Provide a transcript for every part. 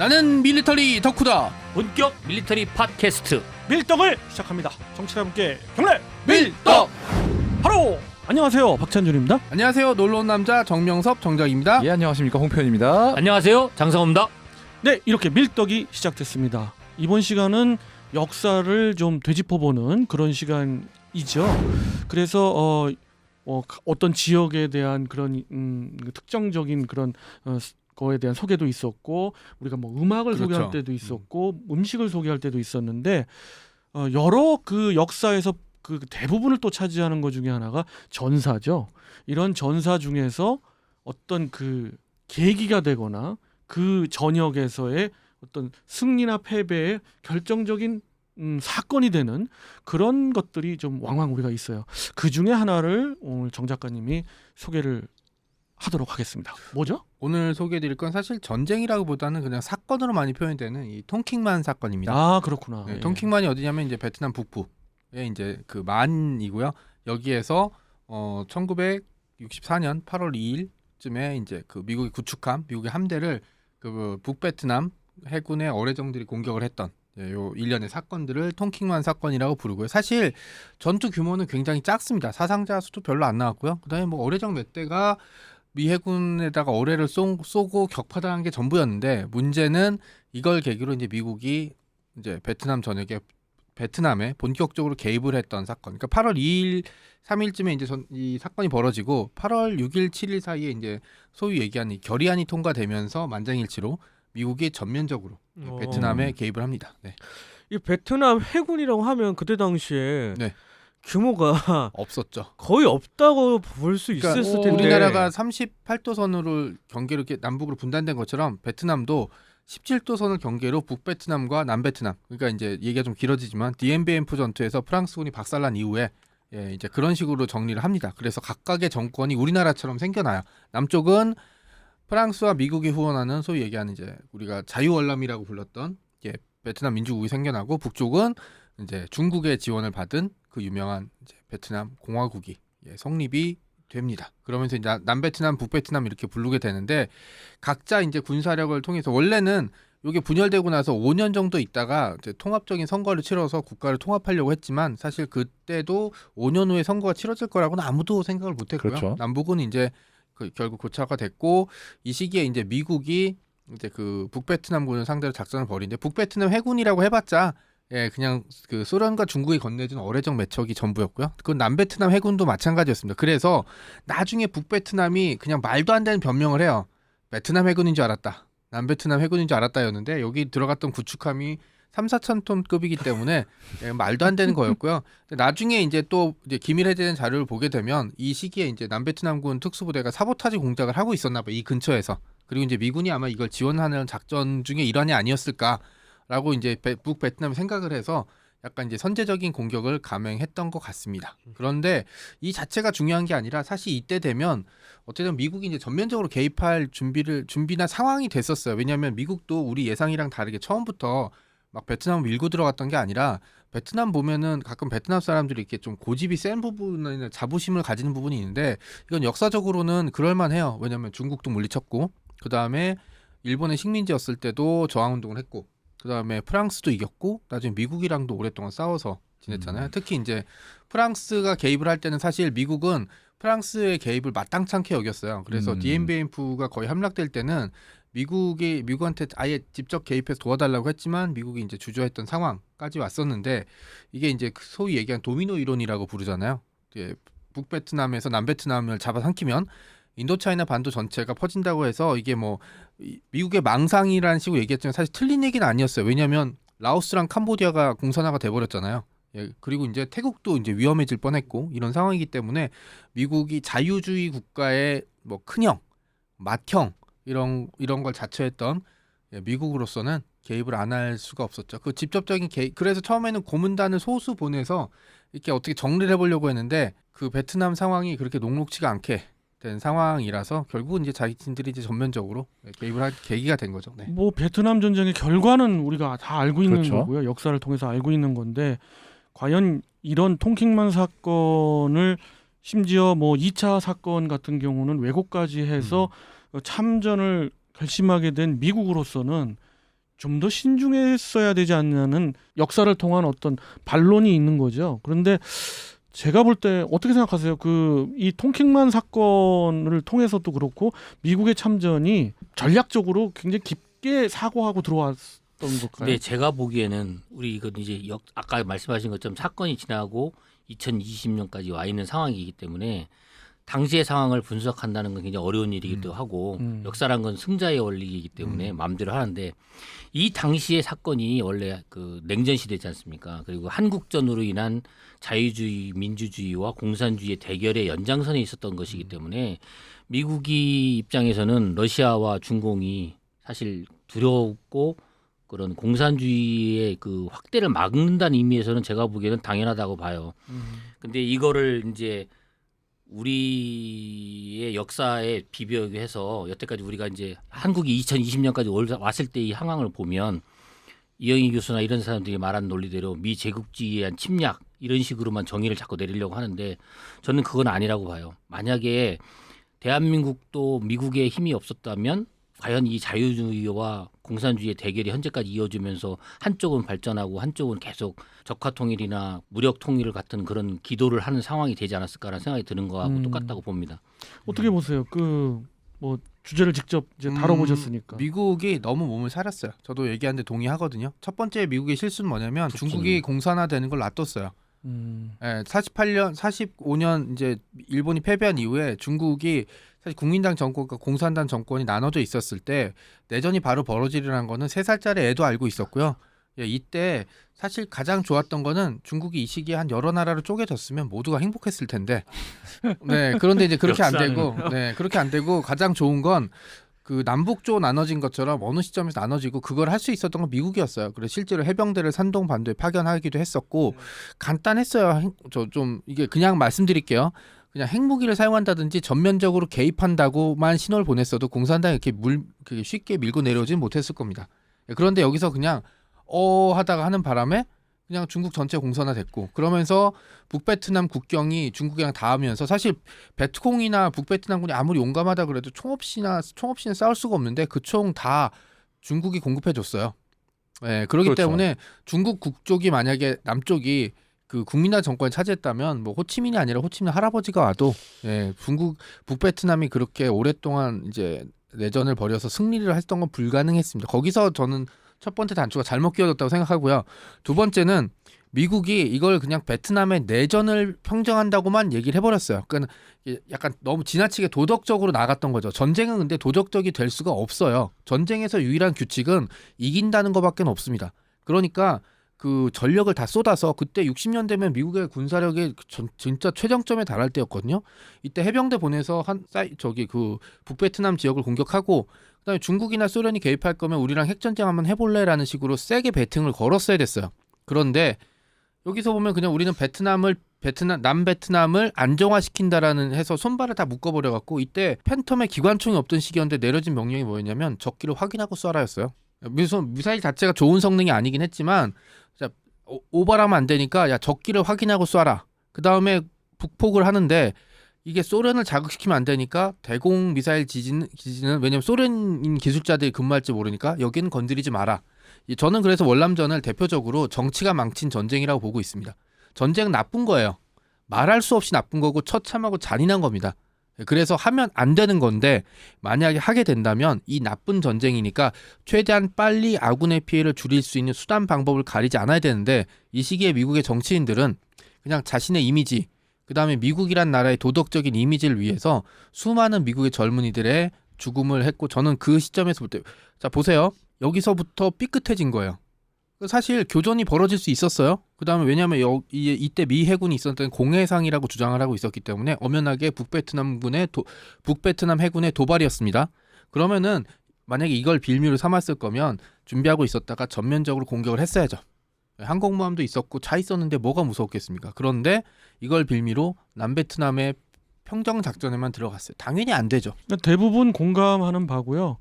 나는 밀리터리 덕후다. 본격 밀리터리 팟캐스트 밀떡을 시작합니다. 청취자 여러분께 경례 밀떡. 바로 안녕하세요 박찬준입니다. 안녕하세요. 놀러 온 남자 정명섭 정작입니다. 예 안녕하십니까 홍편입니다. 안녕하세요 장성호입니다 네 이렇게 밀떡이 시작됐습니다. 이번 시간은 역사를 좀 되짚어보는 그런 시간이죠. 그래서 어, 어 어떤 지역에 대한 그런 음, 특정적인 그런 어, 스- 거에 대한 소개도 있었고 우리가 뭐 음악을 그렇죠. 소개할 때도 있었고 음식을 소개할 때도 있었는데 어, 여러 그 역사에서 그 대부분을 또 차지하는 것 중에 하나가 전사죠. 이런 전사 중에서 어떤 그 계기가 되거나 그 전역에서의 어떤 승리나 패배의 결정적인 음, 사건이 되는 그런 것들이 좀 왕왕 우리가 있어요. 그 중에 하나를 오늘 정 작가님이 소개를 하도록 하겠습니다. 뭐죠? 오늘 소개해드릴 건 사실 전쟁이라기보다는 그냥 사건으로 많이 표현되는 이 통킹만 사건입니다. 아 그렇구나. 네, 예. 통킹만이 어디냐면 이제 베트남 북부에 이제 그 만이고요. 여기에서 어 1964년 8월 2일쯤에 이제 그 미국이 구축함, 미국의 함대를 그 북베트남 해군의 어뢰정들이 공격을 했던 예, 요 일련의 사건들을 통킹만 사건이라고 부르고요. 사실 전투 규모는 굉장히 작습니다. 사상자 수도 별로 안 나왔고요. 그다음에 뭐 어뢰정 몇 대가 미 해군에다가 어뢰를 쏘, 쏘고 격파당한 게 전부였는데 문제는 이걸 계기로 이제 미국이 이제 베트남 전역에 베트남에 본격적으로 개입을 했던 사건. 그러니까 8월 2일, 3일쯤에 이제 전, 이 사건이 벌어지고 8월 6일, 7일 사이에 이제 소위 얘기한 이 결의안이 통과되면서 만장일치로 미국이 전면적으로 어. 베트남에 개입을 합니다. 네. 이 베트남 해군이라고 하면 그때 당시에 네. 규모가 없었죠. 거의 없다고 볼 수 그러니까 있었을 텐데 우리나라가 38도선으로 경계로 이렇게 남북으로 분단된 것처럼 베트남도 17도선을 경계로 북베트남과 남베트남 그러니까 이제 얘기가 좀 길어지지만 디엠비엠프 전투에서 프랑스군이 박살난 이후에 예, 이제 그런 식으로 정리를 합니다. 그래서 각각의 정권이 우리나라처럼 생겨나요. 남쪽은 프랑스와 미국이 후원하는 소위 얘기하는 이제 우리가 자유월남이라고 불렀던 예, 베트남 민주국이 생겨나고 북쪽은 이제 중국의 지원을 받은 그 유명한 베트남 공화국이 예, 성립이 됩니다. 그러면서 이제 남베트남, 북베트남 이렇게 부르게 되는데 각자 이제 군사력을 통해서 원래는 이게 분열되고 나서 5년 정도 있다가 통합적인 선거를 치러서 국가를 통합하려고 했지만 사실 그때도 5년 후에 선거가 치러질 거라고는 아무도 생각을 못했고요. 그렇죠. 남북은 이제 그 결국 고차가 됐고 이 시기에 이제 미국이 이제 그 북베트남군을 상대로 작전을 벌이는데 북베트남 해군이라고 해봤자 예 그냥 그 소련과 중국이 건네준 어뢰적 매척이 전부였고요. 그 남베트남 해군도 마찬가지였습니다. 그래서 나중에 북베트남이 그냥 말도 안 되는 변명을 해요. 베트남 해군인 줄 알았다. 남베트남 해군인 줄 알았다였는데 여기 들어갔던 구축함이 3, 4천 톤급이기 때문에 예, 말도 안 되는 거였고요. 나중에 이제 또 이제 기밀 해제된 자료를 보게 되면 이 시기에 이제 남베트남군 특수부대가 사보타지 공작을 하고 있었나 봐요. 이 근처에서. 그리고 이제 미군이 아마 이걸 지원하는 작전 중에 일환이 아니었을까 라고 이제 베- 북베트남이 생각을 해서 약간 이제 선제적인 공격을 감행했던 것 같습니다. 그런데 이 자체가 중요한 게 아니라 사실 이때 되면 어쨌든 미국이 이제 전면적으로 개입할 준비를 준비나 상황이 됐었어요. 왜냐하면 미국도 우리 예상이랑 다르게 처음부터 막 베트남 밀고 들어갔던 게 아니라 베트남 보면은 가끔 베트남 사람들이 이렇게 좀 고집이 센 부분이나 자부심을 가지는 부분이 있는데 이건 역사적으로는 그럴만해요. 왜냐하면 중국도 물리쳤고 그 다음에 일본의 식민지였을 때도 저항 운동을 했고 그 다음에 프랑스도 이겼고 나중에 미국이랑도 오랫동안 싸워서 지냈잖아요. 특히 이제 프랑스가 개입을 할 때는 사실 미국은 프랑스의 개입을 마땅찮게 여겼어요. 그래서 음. DMBMF가 거의 함락될 때는 미국이 미국한테 아예 직접 개입해서 도와달라고 했지만 미국이 이제 주저했던 상황까지 왔었는데 이게 이제 그 소위 얘기한 도미노 이론이라고 부르잖아요. 이제 북베트남에서 남베트남을 잡아삼키면 인도차이나 반도 전체가 퍼진다고 해서 이게 뭐 이- 미국의 망상이라는 식으로 얘기했지만 사실 틀린 얘기는 아니었어요. 왜냐하면 라오스랑 캄보디아가 공산화가 돼버렸잖아요. 예, 그리고 이제 태국도 이제 위험해질 뻔했고 이런 상황이기 때문에 미국이 자유주의 국가의 뭐 큰형, 맏형 이런 이런 걸 자처했던 예, 미국으로서는 개입을 안 할 수가 없었죠. 그 직접적인 개입 그래서 처음에는 고문단을 소수 보내서 이렇게 어떻게 정리를 해보려고 했는데 그 베트남 상황이 그렇게 녹록치가 않게 된 상황이라서 결국은 이제 자기들이 이제 전면적으로 예, 개입을 할 계기가 된 거죠. 네. 뭐 베트남 전쟁의 결과는 우리가 다 알고 있는 그렇죠. 거고요. 역사를 통해서 알고 있는 건데 과연 이런 통킹만 사건을 심지어 뭐 2차 사건 같은 경우는 왜곡까지 해서 음. 참전을 결심하게 된 미국으로서는 좀 더 신중했어야 되지 않냐는 역사를 통한 어떤 반론이 있는 거죠. 그런데 제가 볼 때 어떻게 생각하세요? 그 이 통킹만 사건을 통해서도 그렇고 미국의 참전이 전략적으로 굉장히 깊게 사고하고 들어왔던 걸까요? 근데 제가 보기에는 우리 이건 이제 역, 아까 말씀하신 것처럼 사건이 지나고 2020년까지 와 있는 상황이기 때문에 당시의 상황을 분석한다는 건 굉장히 어려운 일이기도 하고 음. 역사란 건 승자의 원리이기 때문에 마음대로 하는데 이 당시의 사건이 원래 그 냉전 시대지 않습니까? 그리고 한국전으로 인한 자유주의, 민주주의와 공산주의의 대결의 연장선에 있었던 것이기 때문에 미국이 입장에서는 러시아와 중공이 사실 두렵고 그런 공산주의의 그 확대를 막는다는 의미에서는 제가 보기에는 당연하다고 봐요. 음. 근데 이거를 이제 우리의 역사에 비교해서 여태까지 우리가 이제 한국이 2020년까지 왔을 때 이 상황을 보면 이영희 교수나 이런 사람들이 말한 논리대로 미 제국주의에 대한 침략 이런 식으로만 정의를 자꾸 내리려고 하는데 저는 그건 아니라고 봐요. 만약에 대한민국도 미국의 힘이 없었다면 과연 이 자유주의와 공산주의의 대결이 현재까지 이어지면서 한쪽은 발전하고 한쪽은 계속 적화 통일이나 무력 통일을 같은 그런 기도를 하는 상황이 되지 않았을까라는 생각이 드는 거하고 음. 똑같다고 봅니다. 어떻게 보세요? 그 뭐 주제를 직접 이제 다뤄보셨으니까. 음, 미국이 너무 몸을 사렸어요. 저도 얘기하는데 동의하거든요. 첫 번째 미국의 실수는 뭐냐면. 중국이 공산화되는 걸 놔뒀어요. 음. 예, 48년, 45년 이제 일본이 패배한 이후에 중국이 사실 국민당 정권과 공산당 정권이 나눠져 있었을 때 내전이 바로 벌어지리라는 거는 세 살짜리 애도 알고 있었고요. 예, 이때 사실 가장 좋았던 거는 중국이 이 시기에 한 여러 나라로 쪼개졌으면 모두가 행복했을 텐데. 네, 그런데 이제 그렇게 안 되고, 네, 그렇게 안 되고 가장 좋은 건 그 남북조 나눠진 것처럼 어느 시점에서 나눠지고 그걸 할 수 있었던 건 미국이었어요. 그래서 실제로 해병대를 산동 반도에 파견하기도 했었고 간단했어요. 저 좀 이게 그냥 말씀드릴게요. 그냥 핵무기를 사용한다든지 전면적으로 개입한다고만 신호를 보냈어도 공산당이 이렇게 물 쉽게 밀고 내려오진 못했을 겁니다. 예, 그런데 여기서 그냥 어 하다가 하는 바람에 그냥 중국 전체 공산화됐고 그러면서 북베트남 국경이 중국이랑 닿으면서 사실 베트콩이나 북베트남군이 아무리 용감하다 그래도 총 없이나 총 없이는 싸울 수가 없는데 그 총 다 중국이 공급해 줬어요. 예, 그렇기 그렇죠. 때문에 중국 국쪽이 만약에 남쪽이 그 국민당 정권을 차지했다면 뭐 호치민이 아니라 호치민 할아버지가 와도 예, 중국 북베트남이 그렇게 오랫동안 이제 내전을 벌여서 승리를 했던 건 불가능했습니다. 거기서 저는 첫 번째 단추가 잘못 끼워졌다고 생각하고요. 두 번째는 미국이 이걸 그냥 베트남의 내전을 평정한다고만 얘기를 해버렸어요. 그러니까 약간 너무 지나치게 도덕적으로 나갔던 거죠. 전쟁은 근데 도덕적이 될 수가 없어요. 전쟁에서 유일한 규칙은 이긴다는 것밖에 없습니다. 그러니까 그 전력을 다 쏟아서 그때 60년 되면 미국의 군사력이 전- 진짜 최정점에 달할 때였거든요. 이때 해병대 보내서 한 사이 저기 그 북베트남 지역을 공격하고 그다음에 중국이나 소련이 개입할 거면 우리랑 핵전쟁 한번 해볼래라는 식으로 세게 배팅을 걸었어야 됐어요. 그런데 여기서 보면 그냥 우리는 베트남을 베트남 남베트남을 안정화시킨다라는 해서 손발을 다 묶어버려 갖고 이때 팬텀에 기관총이 없던 시기였는데 내려진 명령이 뭐였냐면 적기를 확인하고 쏴라였어요. 미사일 자체가 좋은 성능이 아니긴 했지만 자, 오- 오버하면 안 되니까 야 적기를 확인하고 쏴라. 그 다음에 북폭을 하는데 이게 소련을 자극시키면 안 되니까 대공 미사일 지진 기지는 왜냐면 소련인 기술자들이 근무할지 모르니까 여기는 건드리지 마라. 이- 저는 그래서 월남전을 대표적으로 정치가 망친 전쟁이라고 보고 있습니다. 전쟁은 나쁜 거예요. 말할 수 없이 나쁜 거고 처참하고 잔인한 겁니다. 그래서 하면 안 되는 건데 만약에 하게 된다면 이 나쁜 전쟁이니까 최대한 빨리 아군의 피해를 줄일 수 있는 수단 방법을 가리지 않아야 되는데 이 시기에 미국의 정치인들은 그냥 자신의 이미지 그 다음에 미국이란 나라의 도덕적인 이미지를 위해서 수많은 미국의 젊은이들의 죽음을 했고 저는 그 시점에서 볼 때 자 보세요 여기서부터 삐끗해진 거예요. 사실 교전이 벌어질 수 있었어요. 그 다음에 왜냐하면 여, 이, 이때 미 해군이 있었던 공해상이라고 주장을 하고 있었기 때문에 엄연하게 북베트남군의 도, 북베트남 해군의 도발이었습니다. 그러면은 만약에 이걸 빌미로 삼았을 거면 준비하고 있었다가 전면적으로 공격을 했어야죠. 항공모함도 있었고 차 있었는데 뭐가 무서웠겠습니까? 그런데 이걸 빌미로 남베트남의 평정 작전에만 들어갔어요. 당연히 안 되죠. 그러니까 대부분 공감하는 바고요.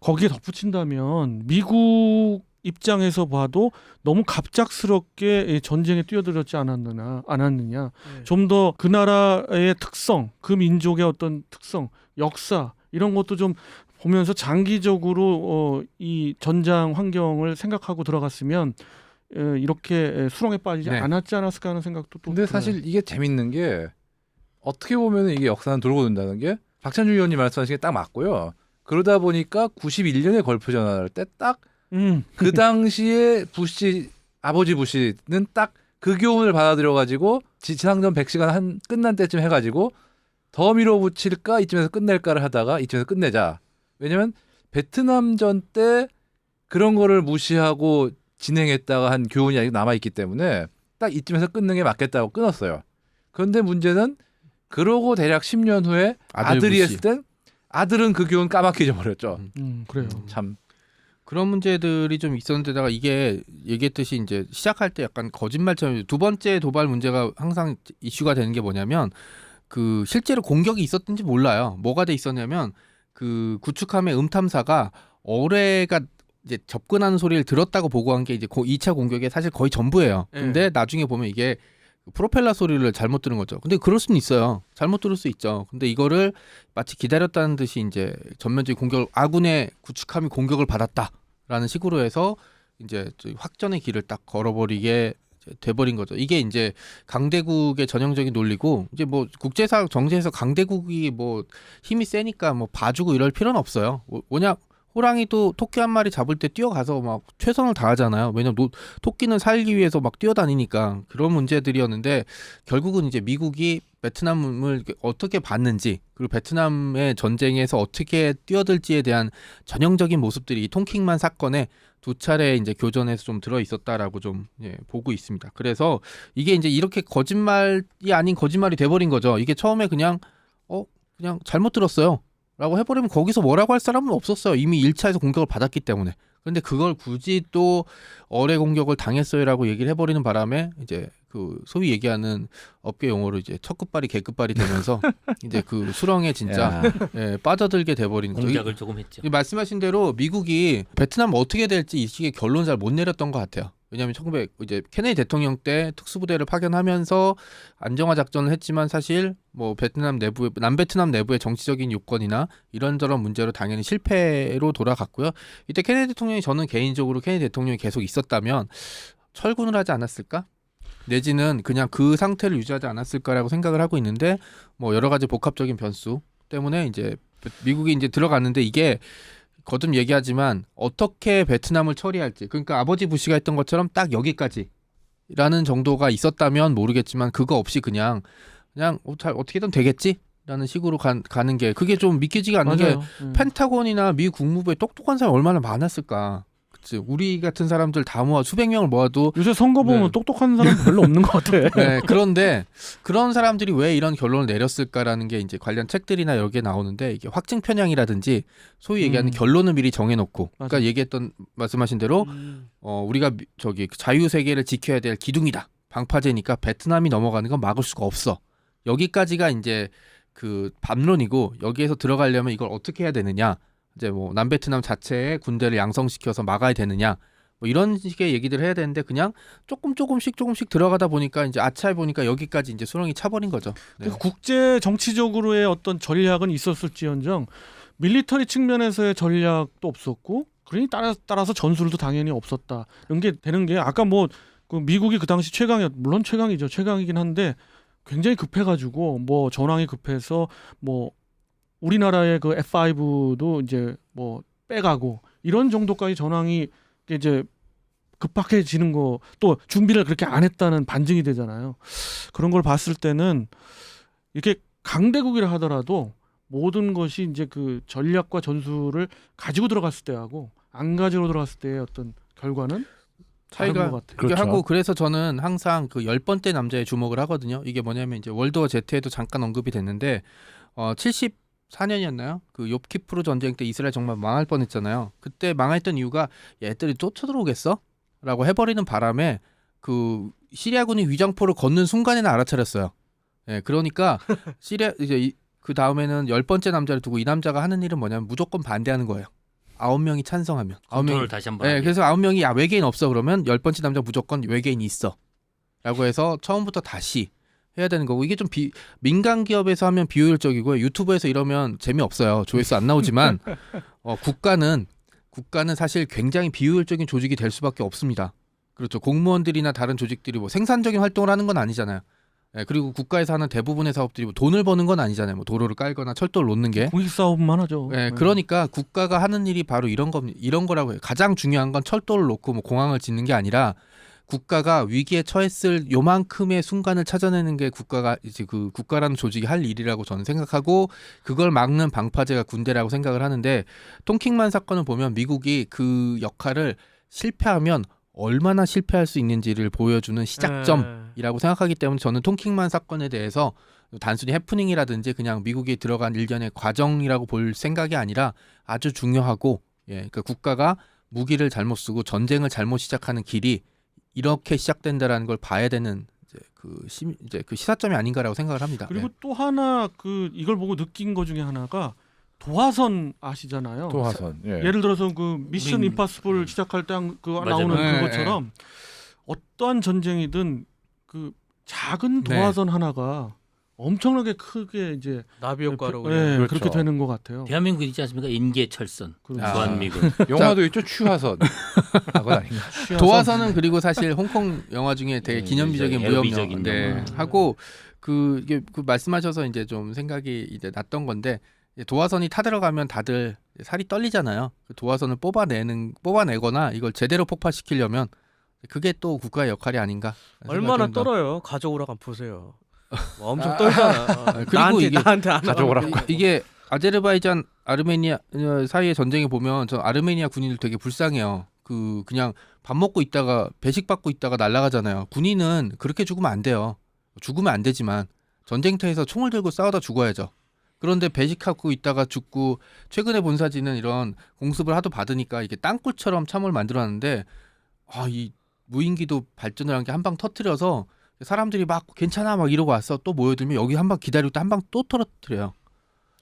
거기에 덧붙인다면 미국 입장에서 봐도 너무 갑작스럽게 이 전쟁에 뛰어들었지 않았느냐, 않았느냐. 네. 좀더 그 나라의 특성, 그 민족의 어떤 특성, 역사 이런 것도 좀 보면서 장기적으로 어, 이 전장 환경을 생각하고 들어갔으면 에, 이렇게 에, 수렁에 빠지지 네. 않았지 않았을까 하는 생각도 또 근데 들어요. 사실 이게 재밌는 게 어떻게 보면 이게 역사는 돌고 돈다는 게 박찬준 의원님 말씀하신 게 딱 맞고요. 그러다 보니까 91년에 걸프 전환할 때 딱그 음, 당시에 부시 아버지 부시는 딱 그 교훈을 받아들여 가지고 지상전 100시간 한 끝난 때쯤 해 가지고 더 밀어붙일까 이쯤에서 끝낼까를 하다가 이쯤에서 끝내자. 왜냐면 베트남전 때 그런 거를 무시하고 진행했다가 한 교훈이 아직 남아 있기 때문에 딱 이쯤에서 끊는 게 맞겠다고 끊었어요. 그런데 문제는 그러고 대략 10년 후에 아들 아들이 부시. 했을 땐 아들은 그 교훈 까맣게 잊어버렸죠. 음. 음, 그래요. 참 그런 문제들이 좀 있었는데다가 이게 얘기했듯이 이제 시작할 때 약간 거짓말처럼 두 번째 도발 문제가 항상 이슈가 되는 게 뭐냐면 그 실제로 공격이 있었든지 몰라요. 뭐가 돼 있었냐면 그 구축함의 음탐사가 어뢰가 이제 접근하는 소리를 들었다고 보고한 게 이제 2차 공격의 사실 거의 전부예요. 예. 근데 나중에 보면 이게 프로펠러 소리를 잘못 들은 거죠. 근데 그럴 수는 있어요. 잘못 들을 수 있죠. 근데 이거를 마치 기다렸다는 듯이 이제 전면적인 공격을 아군의 구축함이 공격을 받았다라는 식으로 해서 이제 확전의 길을 딱 걸어버리게 돼버린 거죠. 이게 이제 강대국의 전형적인 논리고 이제 뭐 국제사 정세에서 강대국이 뭐 힘이 세니까 뭐 봐주고 이럴 필요는 없어요. 뭐- 뭐냐 호랑이도 토끼 한 마리 잡을 때 뛰어가서 막 최선을 다하잖아요. 왜냐면 노, 토끼는 살기 위해서 막 뛰어다니니까 그런 문제들이었는데 결국은 이제 미국이 베트남을 어떻게 봤는지 그리고 베트남의 전쟁에서 어떻게 뛰어들지에 대한 전형적인 모습들이 이 통킹만 사건에 두 차례 이제 교전에서 좀 들어 있었다라고 좀 예, 보고 있습니다. 그래서 이게 이제 이렇게 거짓말이 아닌 거짓말이 돼버린 거죠. 이게 처음에 그냥 어 그냥 잘못 들었어요. 라고 해버리면 거기서 뭐라고 할 사람은 없었어요. 이미 1차에서 공격을 받았기 때문에. 근데 그걸 굳이 또 어뢰 공격을 당했어요라고 얘기를 해버리는 바람에 이제 그 소위 얘기하는 업계 용어로 이제 첫 끝발이 개 끝발이 되면서 이제 그 수렁에 진짜 야, 예, 빠져들게 돼버리는 거죠. 공작을 조금 했죠. 이 말씀하신 대로 미국이 베트남 어떻게 될지 이 시기에 결론 잘 못 내렸던 것 같아요. 왜냐하면 1900 이제 케네디 대통령 때 특수부대를 파견하면서 안정화 작전을 했지만 사실 뭐 베트남 내부의 남베트남 내부의 정치적인 요건이나 이런저런 문제로 당연히 실패로 돌아갔고요. 이때 케네디 대통령이 저는 개인적으로 케네디 대통령이 계속 있었다면 철군을 하지 않았을까? 내지는 그냥 그 상태를 유지하지 않았을까라고 생각을 하고 있는데 뭐 여러 가지 복합적인 변수 때문에 이제 미국이 이제 들어갔는데 이게 거듭 얘기하지만 어떻게 베트남을 처리할지 그러니까 아버지 부시가 했던 것처럼 딱 여기까지라는 정도가 있었다면 모르겠지만 그거 없이 그냥 그냥 어, 잘 어떻게든 되겠지 라는 식으로 간, 가는 게 그게 좀 믿기지가 않는 게 맞아요. 음. 펜타곤이나 미 국무부에 똑똑한 사람이 얼마나 많았을까 그치 우리 같은 사람들 다 모아 수백 명을 모아도 요새 선거 보면 네. 똑똑한 사람 별로 없는 것 같아. 네, 그런데 그런 사람들이 왜 이런 결론을 내렸을까라는 게 이제 관련 책들이나 여기에 나오는데 이게 확증 편향이라든지 소위 얘기하는 음. 결론을 미리 정해놓고 그러니까 맞아. 얘기했던 말씀하신 대로 음. 어 우리가 미- 저기 자유 세계를 지켜야 될 기둥이다 방파제니까 베트남이 넘어가는 건 막을 수가 없어 여기까지가 이제 그 반론이고 여기에서 들어가려면 이걸 어떻게 해야 되느냐 이제 뭐 남베트남 자체의 군대를 양성시켜서 막아야 되느냐 뭐 이런 식의 얘기들을 해야 되는데 그냥 조금 조금씩 조금씩 들어가다 보니까 이제 아차해 보니까 여기까지 이제 수렁이 차버린 거죠. 네. 그 국제 정치적으로의 어떤 전략은 있었을지언정 밀리터리 측면에서의 전략도 없었고 그러니 따라 따라서 전술도 당연히 없었다. 이런 게 되는 게 아까 뭐 그 미국이 그 당시 최강이었 물론 최강이죠. 최강이긴 한데 굉장히 급해가지고 뭐 전황이 급해서 뭐 우리나라의 그 F5도 이제 뭐 빼가고 이런 정도까지 전황이 이제 급박해지는 거 또 준비를 그렇게 안 했다는 반증이 되잖아요. 그런 걸 봤을 때는 이렇게 강대국이라 하더라도 모든 것이 이제 그 전략과 전술을 가지고 들어갔을 때하고 안 가지고 들어갔을 때의 어떤 결과는 차이가 것 같아요. 그렇죠. 하고 그래서 저는 항상 그 열 번째 남자에 주목을 하거든요. 이게 뭐냐면 이제 월드워 Z에도 잠깐 언급이 됐는데 어 74년이었나요? 그 욥키프루 전쟁 때 이스라엘 정말 망할 뻔했잖아요. 그때 망했던 이유가 얘들이 또 쳐들어오겠어? 라고 해버리는 바람에 그 시리아군이 위장포를 걷는 순간에는 알아차렸어요. 예, 그러니까 시리아 이제 이, 그 다음에는 열 번째 남자를 두고 이 남자가 하는 일은 뭐냐면 무조건 반대하는 거예요. 아홉 명이 찬성하면 아홉 검토를 다시 한번. 네, 하게. 그래서 아홉 명이 야 외계인 없어 그러면 열 번째 남자 무조건 외계인이 있어.라고 해서 처음부터 다시 해야 되는 거고 이게 좀 비, 민간 기업에서 하면 비효율적이고요. 유튜브에서 이러면 재미 없어요. 조회수 안 나오지만 어, 국가는 국가는 사실 굉장히 비효율적인 조직이 될 수밖에 없습니다. 그렇죠. 공무원들이나 다른 조직들이 뭐 생산적인 활동을 하는 건 아니잖아요. 예, 그리고 국가에서 하는 대부분의 사업들이 뭐 돈을 버는 건 아니잖아요. 뭐 도로를 깔거나 철도를 놓는 게. 공익 사업만 하죠. 예, 네. 그러니까 국가가 하는 일이 바로 이런 겁니다. 이런 거라고 해요. 가장 중요한 건 철도를 놓고 뭐 공항을 짓는 게 아니라 국가가 위기에 처했을 요만큼의 순간을 찾아내는 게 국가가 이제 그 국가라는 조직이 할 일이라고 저는 생각하고 그걸 막는 방파제가 군대라고 생각을 하는데 통킹만 사건을 보면 미국이 그 역할을 실패하면 얼마나 실패할 수 있는지를 보여주는 시작점 네. 이라고 생각하기 때문에 저는 통킹만 사건에 대해서 단순히 해프닝이라든지 그냥 미국이 들어간 일련의 과정이라고 볼 생각이 아니라 아주 중요하고 예, 그러니까 국가가 무기를 잘못 쓰고 전쟁을 잘못 시작하는 길이 이렇게 시작된다라는 걸 봐야 되는 이제 그 시, 이제 그 시사점이 아닌가라고 생각을 합니다. 그리고 예. 또 하나 그 이걸 보고 느낀 것 중에 하나가 도화선 아시잖아요. 도화선. 예. 예를 들어서 그 미션 임파서블 음. 시작할 때 그. 나오는 네, 그것처럼 어떠한 전쟁이든 그 작은 네. 도화선 하나가 엄청나게 크게 이제 나비 효과로 예, 그냥. 그렇죠. 그렇게 되는 것 같아요. 대한민국 있지 않습니까? 인계철선, 그렇죠. 아. 주한미군. 영화도 있죠. 추화선. 아. 도화선은 그리고 사실 홍콩 영화 중에 되게 음, 기념비적인 무협 에어비적인 영화 네. 하고 그 이게 그 말씀하셔서 이제 좀 생각이 이제 났던 건데 도화선이 타들어가면 다들 살이 떨리잖아요. 그 도화선을 뽑아내는 뽑아내거나 이걸 제대로 폭파시키려면 그게 또 국가의 역할이 아닌가. 얼마나 떨어요. 한번 보세요. 뭐 엄청 떨잖아. 어, 그리고 나한테 이게 나한테 안. 한 이게 아제르바이잔 아르메니아 어, 사이의 전쟁에 보면 저 아르메니아 군인들 되게 불쌍해요. 그 그냥 밥 먹고 있다가 배식 받고 있다가 날아가잖아요. 군인은 그렇게 죽으면 안 돼요. 죽으면 안 되지만 전쟁터에서 총을 들고 싸우다 죽어야죠. 그런데 배식하고 있다가 죽고 최근에 본 사진은 이런 공습을 하도 받으니까 이게 땅굴처럼 참을 만들어놨는데 아 이 무인기도 발전을 한 게 한 방 터트려서 사람들이 막 괜찮아 막 이러고 왔어 또 모여들면 여기 한 방 기다리고 또 한 방또 터트려요.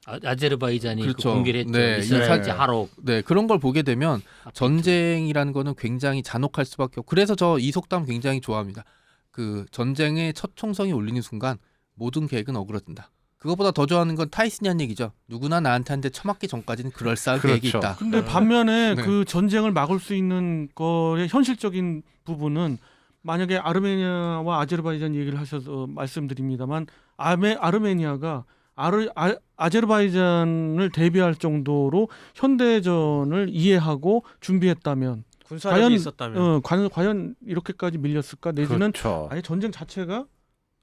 아, 아제르바이잔이 그 그렇죠. 공개를 했죠. 네, 이스라엘 이- 하로 네 그런 걸 보게 되면 전쟁이라는 거는 굉장히 잔혹할 수밖에 없고 그래서 저 이 속담 굉장히 좋아합니다. 그 전쟁의 첫 총성이 울리는 순간 모든 계획은 어그러진다. 그거보다 더 좋아하는 건 타이슨이란 얘기죠. 누구나 나한테 한대 처맞기 전까지는 그럴싸한 그렇죠. 계획이 있다. 근데 반면에 네. 그 전쟁을 막을 수 있는 거의 현실적인 부분은 만약에 아르메니아와 아제르바이잔 얘기를 하셔서 말씀드립니다만 아메, 아르메니아가 아르, 아, 아제르바이잔을 대비할 정도로 현대전을 이해하고 준비했다면 군사력이 과연 있었다면. 어, 과연, 과연 이렇게까지 밀렸을까 내지는 그렇죠. 아예 전쟁 자체가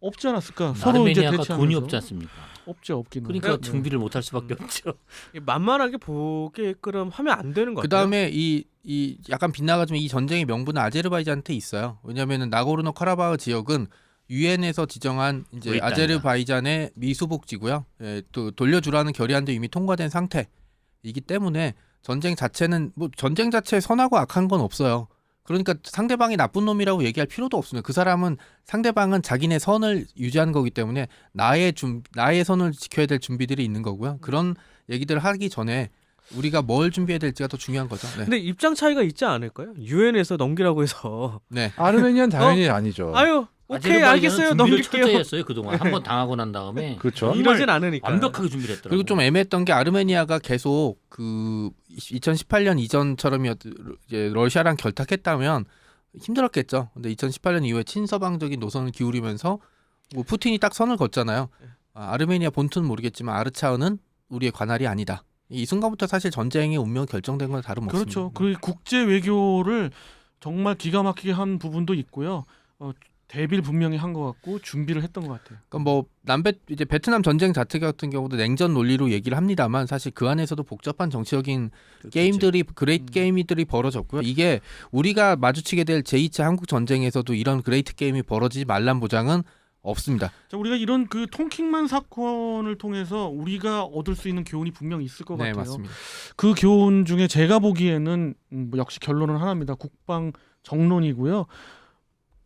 없지 않았을까 서로 이제 대치하면서 돈이 없지 않습니까? 없죠 없기는 그러니까 네. 준비를 못할 수밖에 음. 없죠. 이 만만하게 보게끔 하면 안 되는 거그 같아요. 다음에 이, 이 약간 빗나가지만 이 전쟁의 명분은 아제르바이잔한테 있어요. 왜냐하면 나고르노 카라바흐 지역은 유엔에서 지정한 이제. 아제르바이잔의 미수복지고요. 예, 또 돌려주라는 결의안도 이미 통과된 상태이기 때문에 전쟁 자체는 뭐 전쟁 자체에 선하고 악한 건 없어요. 그러니까 상대방이 나쁜 놈이라고 얘기할 필요도 없습니다. 그 사람은 상대방은 자기네 선을 유지하는 거기 때문에 나의 준 나의 선을 지켜야 될 준비들이 있는 거고요. 그런 얘기들을 하기 전에 우리가 뭘 준비해야 될지가 더 중요한 거죠. 네. 근데 입장 차이가 있지 않을까요? 유엔에서 넘기라고 해서 네. 아르메니아는 당연히 아니죠. 아유 오케이 아제르바이잔은 알겠어요 준비를 철저히 넘길게요. 했어요 그동안 한 번 당하고 난 다음에 그렇죠. 이러진 않으니까. 완벽하게 준비를 했더라고요. 그리고 좀 애매했던 게 아르메니아가 계속 그 2018년 이전처럼이었 이제 러시아랑 결탁했다면 힘들었겠죠. 근데 2018년 이후에 친서방적인 노선을 기울이면서 뭐 푸틴이 딱 선을 걷잖아요. 아, 아르메니아 본토는 모르겠지만 아르차은은 우리의 관할이 아니다. 이 순간부터 사실 전쟁의 운명 결정된 건 다름없습니다. 그렇죠. 그 국제 외교를 정말 기가 막히게 한 부분도 있고요. 어, 대비를 분명히 한 것 같고 준비를 했던 것 같아요. 그러니까 뭐 남베 이제 베트남 전쟁 자체 같은 경우도 냉전 논리로 얘기를 합니다만 사실 그 안에서도 복잡한 정치적인 게임들이 그레이트 음. 게임들이 벌어졌고요. 이게 우리가 마주치게 될 제2차 한국 전쟁에서도 이런 그레이트 게임이 벌어지지 말란 보장은 없습니다. 자, 우리가 이런 그 통킹만 사건을 통해서 우리가 얻을 수 있는 교훈이 분명 있을 것 네, 같아요. 맞습니다. 그 교훈 중에 제가 보기에는 음, 뭐 역시 결론은 하나입니다. 국방 정론이고요.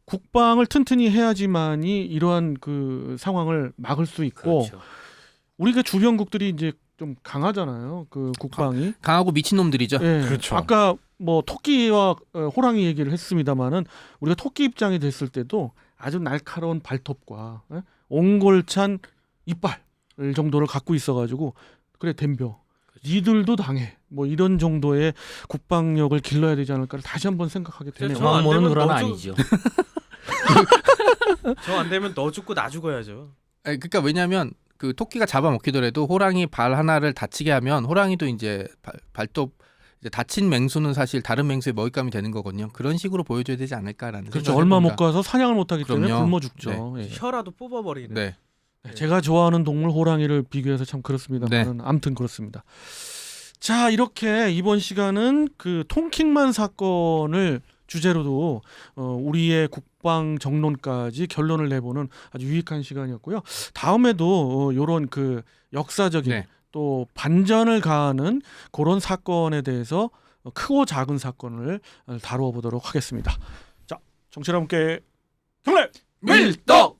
국방을 튼튼히 해야지만이 이러한 그 상황을 막을 수 있고 그렇죠. 우리가 주변국들이 이제 좀 강하잖아요. 그 국방이. 강하고 미친 놈들이죠. 예. 그렇죠. 아까 뭐 토끼와 어, 호랑이 얘기를 했습니다마는 우리가 토끼 입장이 됐을 때도 아주 날카로운 발톱과 예? 옹골찬 이빨 정도를 갖고 있어가지고 그래 덤벼 니들도 당해. 뭐 이런 정도의 국방력을 길러야 되지 않을까를 다시 한번 생각하게 되네요. 되면 그런 아니죠. 저 안 되면 너 죽고 나 죽어야죠. 아니, 그러니까 왜냐하면 그 토끼가 잡아먹히더라도 호랑이 발 하나를 다치게 하면 호랑이도 이제 발, 발톱 이제 다친 맹수는 사실 다른 맹수의 먹잇감이 되는 거거든요. 그런 식으로 보여줘야 되지 않을까라는 그렇죠. 생각을 얼마 못 해봅니다. 가서 사냥을 못 하기 때문에 그럼요. 굶어 죽죠. 예. 혀라도 뽑아버리는. 네. 네, 제가 좋아하는 동물 호랑이를 비교해서 참 그렇습니다만 네. 아무튼 그렇습니다. 자 이렇게 이번 시간은 그 통킹만 사건을 주제로도 어, 우리의 국 방 정론까지 결론을 내보는 아주 유익한 시간이었고요. 다음에도 어, 이런 그 역사적인 네. 또 반전을 가하는 그런 사건에 대해서 어, 크고 작은 사건을 어, 다루어 보도록 하겠습니다. 자, 정치 여러분께 경례 밀떡